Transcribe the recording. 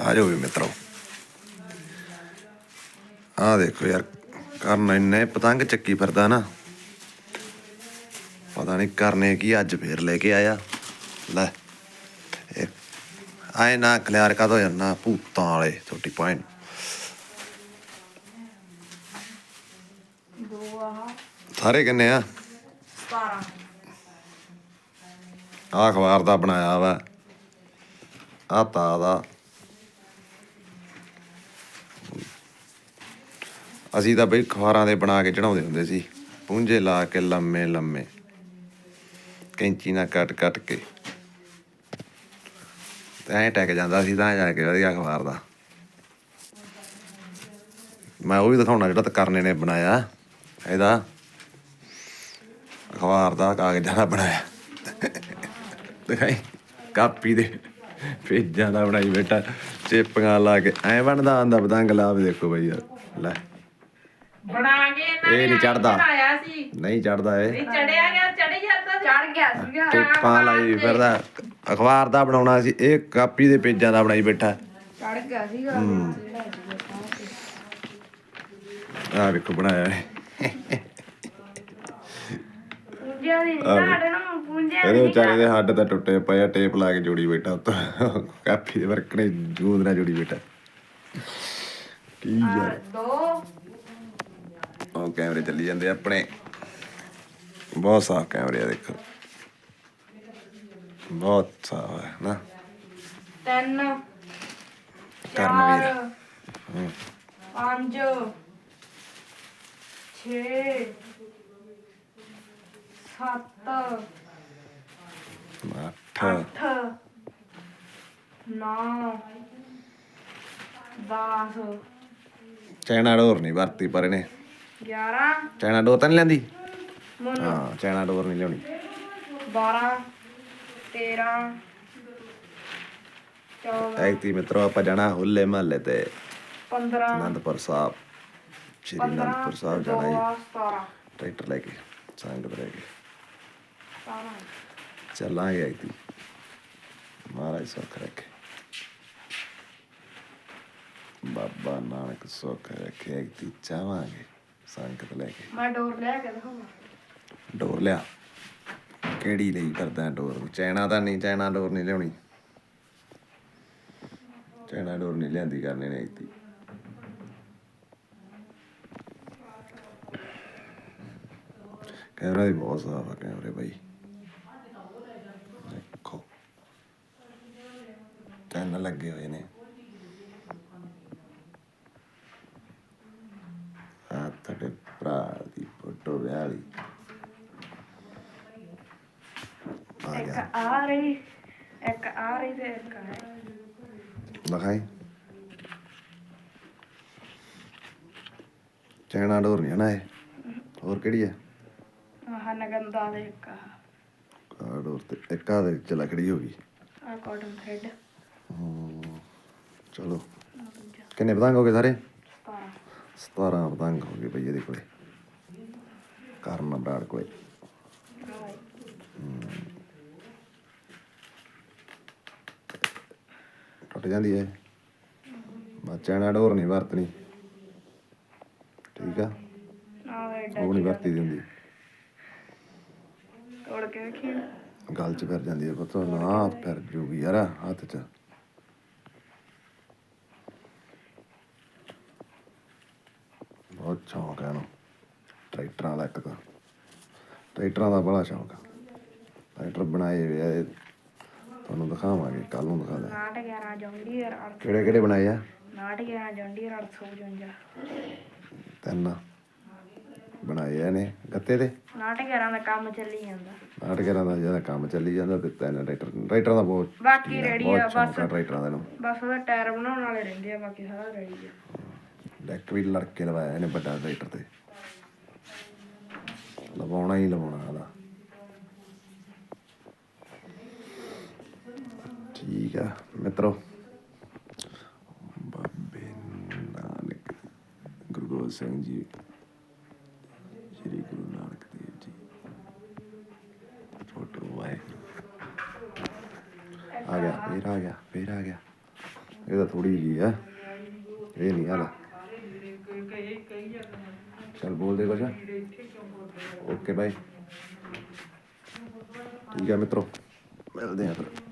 ਆ ਜਾਓ ਵੀ ਮਿੱਤਰੋ ਆ ਦੇਖੋ ਯਾਰ ਕਰਨ ਇੰਨੇ ਪਤੰਗ ਚੱਕੀ ਫਿਰਦਾ ਨਾ ਪਤਾ ਨਹੀਂ ਕਰਨੇ ਕੀ ਅੱਜ ਫੇਰ ਲੈ ਕੇ ਆਇਆ ਲੈ ਆਏ ਨਾ ਕਲਿਆਰ ਕਾ ਦੋ ਨਾ ਭੂਤਾਂ ਵਾਲੇ ਛੋਟੀ ਪੁਆਇੰਟ ਸਾਰੇ ਕਿੰਨੇ ਆ 17 ਆ ਅਖਬਾਰ ਦਾ ਬਣਾਇਆ ਵਾ ਆ ਤਾ ਦਾ ਅਸੀਂ ਤਾਂ ਬਈ ਅਖਬਾਰਾਂ ਦੇ ਬਣਾ ਕੇ ਚੜਾਉਂਦੇ ਹੁੰਦੇ ਸੀ। ਪੁੰਜੇ ਲਾ ਕੇ ਲੰਮੇ ਲੰਮੇ। ਕੈਂਚੀ ਨਾਲ ਕੱਟ ਕੱਟ ਕੇ। ਤੇ ਐਂ ਟੈਕ ਜਾਂਦਾ ਸੀ ਤਾਂ ਜਾ ਕੇ ਵਧੀਆ ਅਖਬਾਰ ਦਾ। ਮੈਂ ਉਹ ਵੀ ਦਿਖਾਉਣਾ ਜਿਹੜਾ ਕਰਨੇ ਨੇ ਬਣਾਇਆ। ਇਹਦਾ। ਅਖਬਾਰ ਦਾ ਕਾਗਜ਼ਾਂ ਦਾ ਬਣਾਇਆ। ਦਿਖਾਈ। ਕਾਪੀ ਦੇ ਪੇਜਾਂ ਦਾ ਬਣਾਈ ਬੇਟਾ ਚੇਪੀਆਂ ਲਾ ਕੇ। ਐ ਬਣਦਾ ਆਂਦਾ ਪਤੰਗ ਲਾ ਦੇਖੋ ਬਈ ਯਾਰ। ਲੈ। ਬਣਾ ਕੇ ਇਹਨਾਂ ਇਹ ਨੇ ਚੜ੍ਹਦਾ। ਬਣਾਇਆ ਸੀ। ਨਹੀਂ ਚੜਦਾ ਏ ਇਹ ਚੜਿਆ ਗਿਆ ਚੜੀ ਜਾਂਦਾ ਚੜ ਗਿਆ ਸੀਗਾ। ਚੇਪਾਂ ਲਾਈ ਫਿਰਦਾ। ਅਖਬਾਰ ਦਾ ਬਣਾਉਣਾ ਸੀ ਇਹ ਕਾਪੀ ਦੇ ਪੇਜਾਂ ਦਾ ਬਣਾਈ ਬੈਠਾ। ਚੜ ਗਿਆ ਸੀਗਾ। ਆ ਵੇਖੋ ਬਣਾਇਆ ਏ ਪੁੰਜਿਆ ਦੀ ਆਹ ਵੇ। ਸਾਡੇ ਨੂੰ ਪੁੰਜਿਆ ਇਹਦੇ ਵਿਚਾਰੇ ਦੇ ਹੱਡ ਤਾਂ ਟੁੱਟੇ ਪਏ ਆ ਟੇਪ ਲਾ ਕੇ ਜੋੜੀ ਬੈਠਾ ਉੱਤੋਂ। ਕਾਪੀ ਦੇ ਵਰਕਣੇ ਜੂਦ ਨਾਲ ਜੋੜੀ ਬੈਠਾ। ਕੀ ਯਾਰ। ਦੋ ਉਹ ਕੈਮਰੇ ਚੱਲੀ ਜਾਂਦੇ ਆਪਣੇ। ਬਹੁਤ ਸਾਫ਼ ਕੈਮਰੇ ਆ ਦੇਖੋ। ਬਹੁਤ ਸਾਫ਼ ਹੈ ਨਾ ਤਿੰਨ ਕਰਨਵੀਰ। ਹੂੰ। ਪੰਜ ਛੇ ਸੱਤ ਅੱਠ। ਅੱਠ ਨੌ ਦਸ। ਚਾਈਨਾ ਡੋਰ ਨਹੀਂ ਵਰਤੀ ਪਰ ਇਹਨੇ। ਗਿਆਰਾਂ। ਚਾਈਨਾ ਡੋਰ ਤਾਂ ਨਹੀਂ ਲੈਂਦੀ? ਹਾਂ ਚਾਈਨਾ ਡੋਰ ਨਹੀਂ ਲਿਆਉਣੀ। ਬਾਰਾਂ ਤੇਰਾਂ ਚੌਦਾਂ। ਐਕਤੀ ਮਿੱਤਰੋ ਆਪਾਂ ਜਾਣਾ ਹੁੱਲੇ ਮਹੱਲੇ ਤੇ। ਪੰਦਰਾਂ। ਅਨੰਦਪੁਰ ਸਾਹਿਬ। ਸ਼੍ਰੀ ਅਨੰਦਪੁਰ ਸਾਹਿਬ ਜਾਣਾ ਜੀ। ਸੋਲਾਂ, ਸਤਾਰਾਂ। ਟਰੈਕਟਰ ਲੈ ਕੇ ਸੰਗਤ ਲੈ ਕੇ। ਸਤਾਰਾਂ। ਚੱਲਾਂਗੇ ਐਕਤੀ ਮਹਾਰਾਜ ਸੁੱਖ ਰੱਖੇ। ਬਾਬਾ ਨਾਨਕ ਸੁੱਖ ਰੱਖੇ ਐਕਤੀ ਚਾਵਾਂਗੇ ਸੰਗਤ ਲੈ ਕੇ। ਮੈਂ ਡੋਰ ਲੈ ਕੇ ਦਿਖਾਵਾਂ। ਡੋਰ ਲਿਆ। ਕਿਹੜੀ ਲਈ ਕਰਦਾ ਡੋਰ? ਚੈਨਾ ਤਾਂ ਨਹੀਂ ਚੈਨਾ ਡੋਰ ਨਹੀਂ ਲਿਆਉਣੀ। ਚੈਨਾ ਡੋਰ ਨਹੀਂ ਲਿਆਂਦੀ ਕਰਨੇ ਨੇ ਇੱਥੇ ਕੈਮਰਾ ਵੀ ਬਹੁਤ ਸਾਫ਼ ਆ ਕੈਮਰੇ ਬਾਈ। ਦੇਖੋ। ਚੈਨਲ ਲੱਗੇ ਹੋਏ ਨੇ। ਫੋਟੋ ਵਿਆਹ ਵਾਲੀ ਆ ਇੱਕ ਆ ਰਹੀ ਇੱਕ ਆ ਰਹੀ ਤੇ ਇੱਕ ਆ ਰਹੀ। ਦਿਖਾਈ। ਚੈਨਾ ਡੋਰ ਨਹੀਂ ਨਾ ਇਹ। ਹੋਰ ਕਿਹੜੀ ਹੈ? ਆਹ ਨਗੰਦਾ ਦੇ ਇੱਕ ਆ। ਆਹ ਡੋਰ ਤੇ ਇੱਕ ਦੇ ਚਲਾ ਖੜੀ ਹੋ ਗਈ। ਕਾਟਨ ਥ੍ਰੈਡ ਹਮ, ਚਲੋ। ਕਿੰਨੇ ਪਤੰਗ ਹੋ ਗਏ ਸਾਰੇ? 17 17 ਪਤੰਗ ਹੋ ਗਏ ਬਈ ਇਹਦੇ ਕੋਲੇ। ਕਰਨ ਬਰਾੜ ਕੋਲੇ। ਟੁੱਟ ਜਾਂਦੀ ਹੈ ਮੈਂ ਚੈਨਾ ਡੋਰ ਨਹੀਂ ਵਰਤਣੀ। ਠੀਕ ਆ? ਉਹ ਨਹੀਂ ਵਰਤੀ ਦੀ ਹੁੰਦੀ। ਤੋੜ ਕੇ ਵੇਖੀ ਗੱਲ ਚ ਫਿਰ ਜਾਂਦੀ ਹੈ ਪਤਾ। ਨਾ ਫਿਰ ਜੂਗੀ ਯਾਰ ਹੱਥ ਚ। ਬਹੁਤ ਸ਼ੌਂਕ ਹੈ ਇਹਨੂੰ। ਟਰੈਕਟਰਾਂ ਦਾ ਇੱਕ ਤਾਂ। ਟਰੈਕਟਰਾਂ ਦਾ ਬੜਾ ਸ਼ੌਂਕ ਆ। ਟਰੈਕਟਰ ਬਣਾਏ ਵੇ ਆ ਇਹ ਤੁਹਾਨੂੰ ਦਿਖਾਵਾਂਗੇ ਕੱਲ ਨੂੰ ਦਿਖਾ ਦੇ। 911 ਜੌਂਡੀਅਰ ਕਿਹੜੇ ਕਿਹੜੇ ਬਣਾਏ ਆ? 911 ਜੌਂਡੀਅਰ 855 ਤਿੰਨ ਬਣਾਏ ਆ ਨੇ ਗੱਤੇ ਤੇ। 911 ਦਾ ਕੰਮ ਚੱਲੀ ਜਾਂਦਾ। ਨਾਟਕਾਂ ਦਾ ਜਿਹੜਾ ਕੰਮ ਚੱਲੀ ਜਾਂਦਾ ਤੇ ਤਿੰਨ ਟਰੈਕਟਰ ਟਰੈਕਟਰਾਂ ਦਾ ਬਹੁਤ ਬਾਕੀ ਰੈਡੀ ਆ ਬਸ। ਟਰੈਕਟਰਾਂ ਦਾ ਨੂੰ ਬਸ ਉਹਦਾ ਟਾਇਰ ਬਣਾਉਣ ਵਾਲੇ ਰਹਿੰਦੇ ਆ ਬਾਕੀ ਸਾਰਾ ਰੈਡੀ ਆ। ਡੈਕ ਵੀ ਲੜਕੇ ਲਵਾਇਆ ਇਹਨੇ ਵੱਡਾ ਟਰੈਕਟਰ ਤੇ। ਲਵਾਉਣਾ ਹੀ ਲਵਾਉਣਾ ਇਹਦਾ ਠੀਕ ਆ, ਮਿੱਤਰੋ। ਬਾਬੇ ਨਾਨਕ, ਗੁਰੂ ਗੋਬਿੰਦ ਸਿੰਘ ਜੀ। ਸ਼੍ਰੀ ਗੁਰੂ ਨਾਨਕ ਦੇਵ ਜੀ। ਫੋਟੋ ਵਾਹਿਗੁਰੂ ਆ ਗਿਆ, ਫੇਰ ਆ ਗਿਆ, ਫੇਰ ਆ ਗਿਆ। ਇਹ ਤਾਂ ਥੋੜੀ ਜੀ ਆ ਇਹ ਨਹੀਂ ਹਾਲ ਚਲ ਬੋਲ ਦੇ ਕੁਛ। ਓਕੇ ਬਾਈ ਠੀਕ ਹੈ ਮਿੱਤਰੋ ਮਿਲਦੇ ਆ ਫਿਰ।